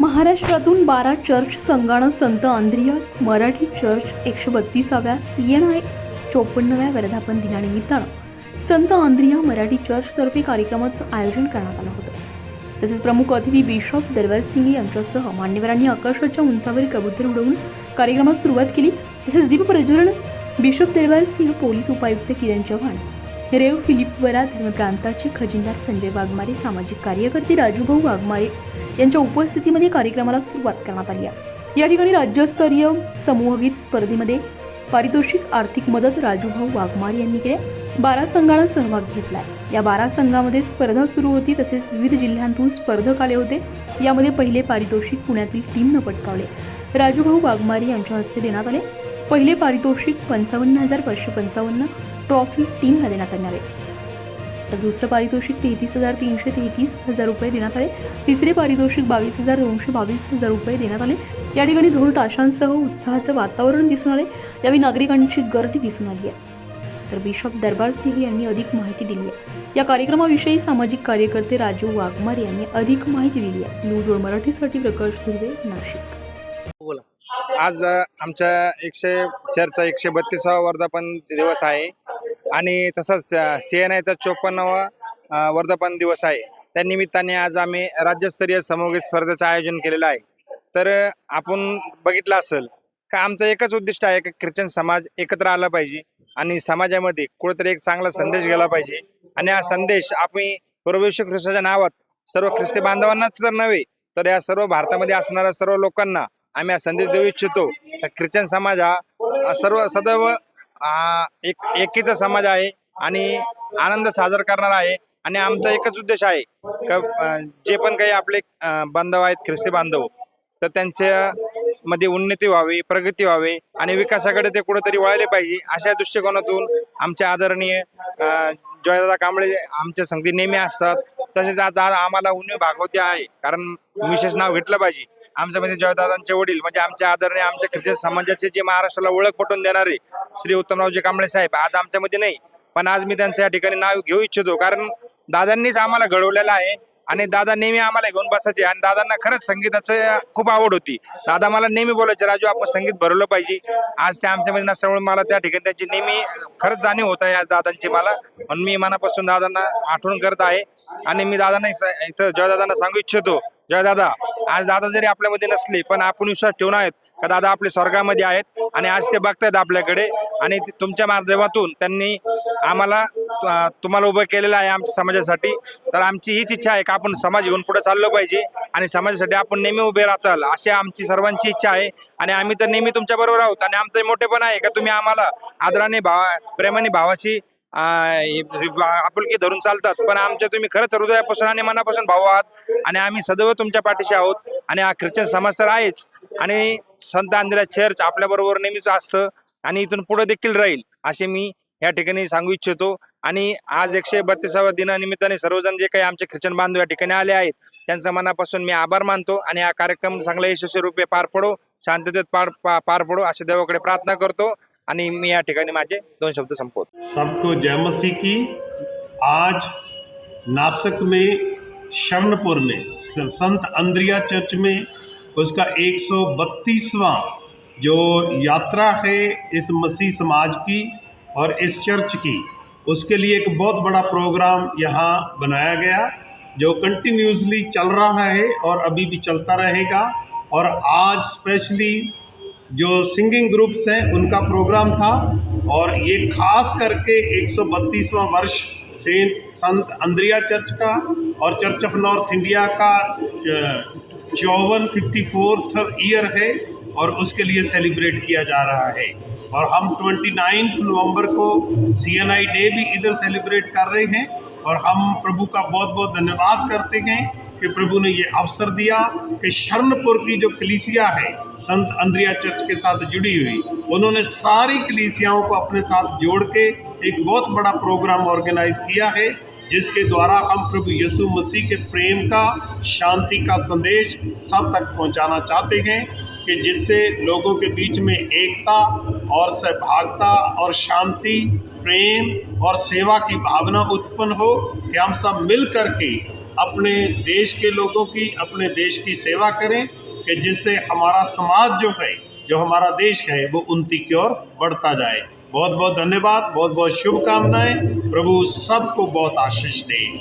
महाराष्ट्रातून बारा चर्च संघानं संत आंद्रिया मराठी चर्च एकशे बत्तीसाव्या सी एन आय चोपन्नव्या वर्धापन दिनानिमित्तानं संत आंद्रिया मराठी चर्चतर्फे कार्यक्रमाचं आयोजन करण्यात आलं होतं. तसेच प्रमुख अतिथी बिशप दरबार सिंग यांच्यासह मान्यवरांनी आकाशाच्या उंचावर कबूतर उडवून कार्यक्रमास सुरुवात केली. तसेच दीप प्रज्वलन बिशप दरबार सिंह पोलीस उपायुक्त किरण चव्हाण रेव फिलिप वरा धर्मप्रांताचे खजिनदार संजय वाघमारे सामाजिक कार्यकर्ते राजूभाऊ वाघमारे यांच्या उपस्थितीमध्ये कार्यक्रमाला सुरुवात करण्यात आली आहे. या ठिकाणी राज्यस्तरीय समूहगीत स्पर्धेमध्ये पारितोषिक आर्थिक मदत राजूभाऊ वाघमारे यांनी केल्या बारा संघांना सहभाग घेतला या बारा संघामध्ये स्पर्धा सुरू होती तसेच विविध जिल्ह्यांतून स्पर्धक आले होते. यामध्ये पहिले पारितोषिक पुण्यातील टीमनं पटकावले. राजूभाऊ वाघमारे यांच्या हस्ते देण्यात आले. पहिले पारितोषिक पंचावन्न हजार पाचशे पंचावन्न ट्रॉफी टीमला देण्यात येणार आहे. तर दुसरं पारितोषिक तेहतीस हजार तीनशे तेहतीस हजार रुपये देण्यात आले. तिसरे पारितोषिक बावीस हजार दोनशे बावीस हजार रुपये देण्यात आले. या ठिकाणी ढोल ताशांसह उत्साहाचं वातावरण दिसून आले यावेळी नागरिकांची गर्दी दिसून आली आहे. तर बिशप दरबार सिंह यांनी अधिक माहिती दिली आहे. या कार्यक्रमाविषयी सामाजिक कार्यकर्ते राजू वाघमारे यांनी अधिक माहिती दिली आहे. न्यूज वर मराठीसाठी प्रकाश धुर्वे नाशिक. बोला. आज आमच्या एकशे चर्चा एकशे बत्तीसावा वर्धापन दिवस आहे. आणि तसंच सी एन आयचा चोपन्नावा वर्धापन दिवस आहे. त्या निमित्ताने आज आम्ही राज्यस्तरीय समूहगीत स्पर्धेचं आयोजन केलेलं आहे. तर आपण बघितलं असेल का आमचं एकच उद्दिष्ट आहे की ख्रिश्चन समाज एकत्र आला पाहिजे आणि समाजामध्ये कुठेतरी एक चांगला संदेश गेला पाहिजे. आणि हा संदेश आम्ही प्रवेश ख्रिस्ताच्या नावात सर्व ख्रिस्ती बांधवांनाच तर नव्हे तर या सर्व भारतामध्ये असणाऱ्या सर्व लोकांना आम्ही हा संदेश देऊ इच्छितो. ख्रिश्चन समाज हा सर्व सदैव एक एकीचा समाज आहे आणि आनंद साजरा करणार आहे आणि आमचा एकच उद्देश आहे का जे पण काही आपले बांधव आहेत ख्रिस्ती बांधव तर त्यांच्या मध्ये उन्नती व्हावी प्रगती व्हावी आणि विकासाकडे ते कुठेतरी वळले पाहिजे अशा दृष्टिकोनातून आमचे आदरणीय जयदादा कांबळे आमच्या संगती नेहमी असतात. तसेच आज आम्हाला उन्हे भागवते आहे कारण विशेष नाव घेतलं पाहिजे. आमच्या म्हणजे जयदादांचे वडील म्हणजे आमच्या आदरणीय आमच्या ख्रिश्चन समाजाचे जे महाराष्ट्राला ओळख पटवून देणारे श्री उत्तमरावजी कांबळे साहेब आज आमच्यामध्ये नाही पण आज मी त्यांचं या ठिकाणी नाव घेऊ इच्छितो. कारण दादांनीच आम्हाला घडवलेलं आहे आणि दादा नेहमी आम्हाला घेऊन बसायचे आणि दादांना खरंच संगीताचं खूप आवड होती. दादा मला नेहमी बोलायचे राजू आपण संगीत भरवलं पाहिजे. आज ते आमच्यामध्ये नसल्यामुळे मला त्या ठिकाणी त्यांची नेहमी खरंच जाणीव होत आहे आज दादांची मला. म्हणून मी मनापासून दादांना आठवण करत आहे आणि मी दादांना इथं जयदादांना सांगू इच्छितो. जयदादा आज दादा जरी आपल्यामध्ये नसले पण आपण विश्वास ठेवून आहेत का दादा आपले स्वर्गामध्ये आहेत आणि आज ते बघतायत आपल्याकडे आणि तुमच्या माध्यमातून त्यांनी आम्हाला तुम्हाला उभं केलेलं आहे आमच्या समाजासाठी. तर आमची हीच इच्छा आहे का आपण समाज घेऊन पुढे चाललो पाहिजे आणि समाजासाठी आपण नेहमी उभे राहताल अशी आमची सर्वांची इच्छा आहे. आणि आम्ही तर नेहमी तुमच्याबरोबर आहोत आणि आमचं मोठे पण आहे का तुम्ही आम्हाला आदराने भावा प्रेमाने भावाशी आपुलकी धरून चालतात. पण आमच्या तुम्ही खरंच हृदयापासून आणि मनापासून भाऊ आहात आणि आम्ही सदैव तुमच्या पाठीशी आहोत आणि हा ख्रिश्चन समाज तर आहेच. आणि संत आंध्रा चर्च आपल्या बरोबर नेहमीच असतं आणि इथून पुढे देखील राहील असे मी या ठिकाणी सांगू इच्छितो. आणि आज एकशे बत्तीसाव्या दिनानिमित्ताने सर्वजण जे काही आमचे ख्रिश्चन बांधव या ठिकाणी आले आहेत त्यांचा मनापासून मी आभार मानतो आणि हा कार्यक्रम चांगला यशस्वी रूपे पार पडो शांततेत पार पार पडो असे देवाकडे प्रार्थना करतो. आणि मी या ठिकाणी माझे दोन शब्द संपवतो. सबको जय मसीह की। आज नासिक में शरणपुर में संत अंद्रिया चर्च में उसका 132वां जो यात्रा है इस मसीह समाज की और इस चर्च की, उसके लिए एक बहुत बड़ा प्रोग्राम यहाँ बनाया गया, जो कंटिन्यूसली चल रहा है और अभी भी चलता रहेगा। और आज स्पेशली जो सिंगिंग ग्रुप्स हैं, उनका प्रोग्राम था और ये खास करके 132वां वर्ष सेंट संत अंद्रिया चर्च का और चर्च ऑफ़ नॉर्थ इंडिया का चौवन फिफ्टी फोर्थ ईयर है और उसके लिए सेलिब्रेट किया जा रहा है। और हम 29 नवंबर को सी एन आई डे भी इधर सेलिब्रेट कर रहे हैं और हम प्रभु का बहुत बहुत धन्यवाद करते हैं कि प्रभु ने ये अवसर दिया कि शरणपुर की जो कलीसिया है, संत अंद्रिया चर्च के साथ जुड़ी हुई, उन्होंने सारी कलीसियाओं को अपने साथ जोड़ के एक बहुत बड़ा प्रोग्राम ऑर्गेनाइज किया है, जिसके द्वारा हम प्रभु यीशु मसीह के प्रेम का, शांति का संदेश सब तक पहुंचाना चाहते हैं कि जिससे लोगों के बीच में एकता और सहभागिता और शांति, प्रेम और सेवा की भावना उत्पन्न हो, कि हम सब मिल करके अपने देश के लोगों की, अपने देश की सेवा करें कि जिससे हमारा समाज जो है, जो हमारा देश है, वो उन्नति की ओर बढ़ता जाए। बहुत बहुत धन्यवाद बहुत बहुत शुभकामनाएँ। प्रभु सबको बहुत आशीष दे।